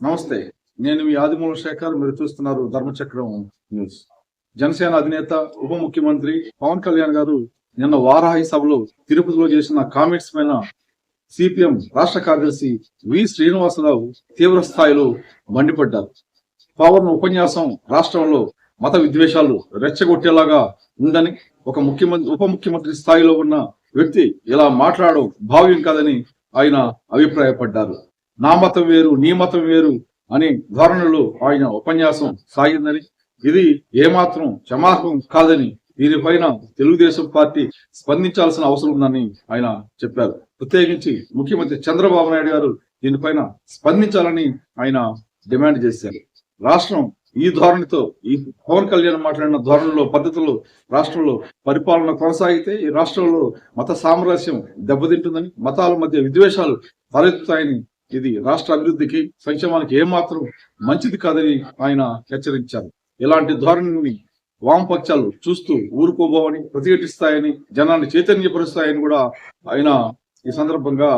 నమస్తే. నేను మీ ఆదిమూల శేఖర్. మీరు చూస్తున్నారు ధర్మచక్రం న్యూస్. జనసేన అధినేత ఉప ముఖ్యమంత్రి పవన్ కళ్యాణ్ గారు నిన్న వారాహి సభలో తిరుపతిలో చేసిన కామెంట్స్ పైన సిపిఎం రాష్ట్ర కార్యదర్శి వి శ్రీనివాసరావు తీవ్ర స్థాయిలో మండిపడ్డారు. పవన్ ఉపన్యాసం రాష్ట్రంలో మత విద్వేషాలు రెచ్చగొట్టేలాగా ఉందని ఒక ముఖ్యమంత్రి ఉప ముఖ్యమంత్రి స్థాయిలో ఉన్న వ్యక్తి ఇలా మాట్లాడడం భావ్యం కాదని ఆయన అభిప్రాయపడ్డారు. నా మతం వేరు నీ మతం వేరు అనే ధోరణిలో ఆయన ఉపన్యాసం సాగిందని. ఇది ఏమాత్రం క్షమాపం కాదని దీనిపైన తెలుగుదేశం పార్టీ స్పందించాల్సిన అవసరం ఉందని ఆయన చెప్పారు. ప్రత్యేకించి ముఖ్యమంత్రి చంద్రబాబు నాయుడు గారు దీనిపైన స్పందించాలని ఆయన డిమాండ్ చేశారు. రాష్ట్రం ఈ ధోరణితో ఈ పవన్ కళ్యాణ్ మాట్లాడిన ధోరణిలో పద్ధతులు రాష్ట్రంలో పరిపాలన కొనసాగితే ఈ రాష్ట్రంలో మత సామరస్యం దెబ్బతింటుందని మతాల మధ్య విద్వేషాలు తలెత్తుతాయని ఇది రాష్ట్ర అభివృద్ధికి సంక్షేమానికి ఏమాత్రం మంచిది కాదని ఆయన హెచ్చరించారు. ఇలాంటి ధోరణిని వామపక్షాలు చూస్తూ ఊరుకోబోవని ప్రతిఘటిస్తాయని జనాన్ని చైతన్యపరుస్తాయని కూడా ఆయన ఈ సందర్భంగా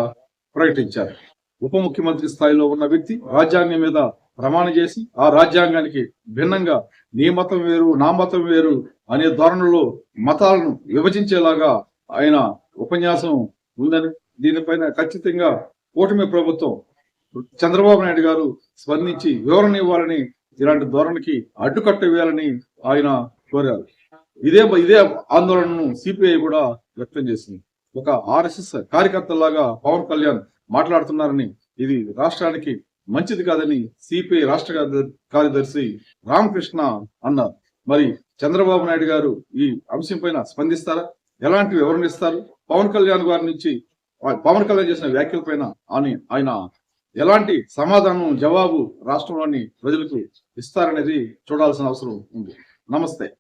ప్రకటించారు. ఉప ముఖ్యమంత్రి స్థాయిలో ఉన్న వ్యక్తి రాజ్యాంగం మీద ప్రమాణం చేసి ఆ రాజ్యాంగానికి భిన్నంగా నీ మతం వేరు నా మతం వేరు అనే ధోరణిలో మతాలను విభజించేలాగా ఆయన ఉపన్యాసం ఉందని దీనిపైన ఖచ్చితంగా కూటమి ప్రభుత్వం చంద్రబాబు నాయుడు గారు స్పందించి వివరణ ఇవ్వాలని ఇలాంటి ధోరణికి అడ్డుకట్ట వేయాలని ఆయన కోరారు. ఇదే ఇదే ఆందోళనను సిపిఐ కూడా వ్యక్తం చేసింది. ఒక ఆర్ఎస్ఎస్ కార్యకర్తలాగా పవన్ కళ్యాణ్ మాట్లాడుతున్నారని ఇది రాష్ట్రానికి మంచిది కాదని సిపిఐ రాష్ట్ర కార్యదర్శి రామకృష్ణ అన్నారు. మరి చంద్రబాబు నాయుడు గారు ఈ అంశం పైన స్పందిస్తారా? ఎలాంటి వివరణ ఇస్తారు? పవన్ కళ్యాణ్ గారి నుంచి పవన్ కళ్యాణ్ చేసిన వ్యాఖ్యల పైన అని ఆయన ఎలాంటి సమాధానం జవాబు రాష్ట్రంలోని ప్రజలకు ఇస్తారనేది చూడాల్సిన అవసరం ఉంది. నమస్తే.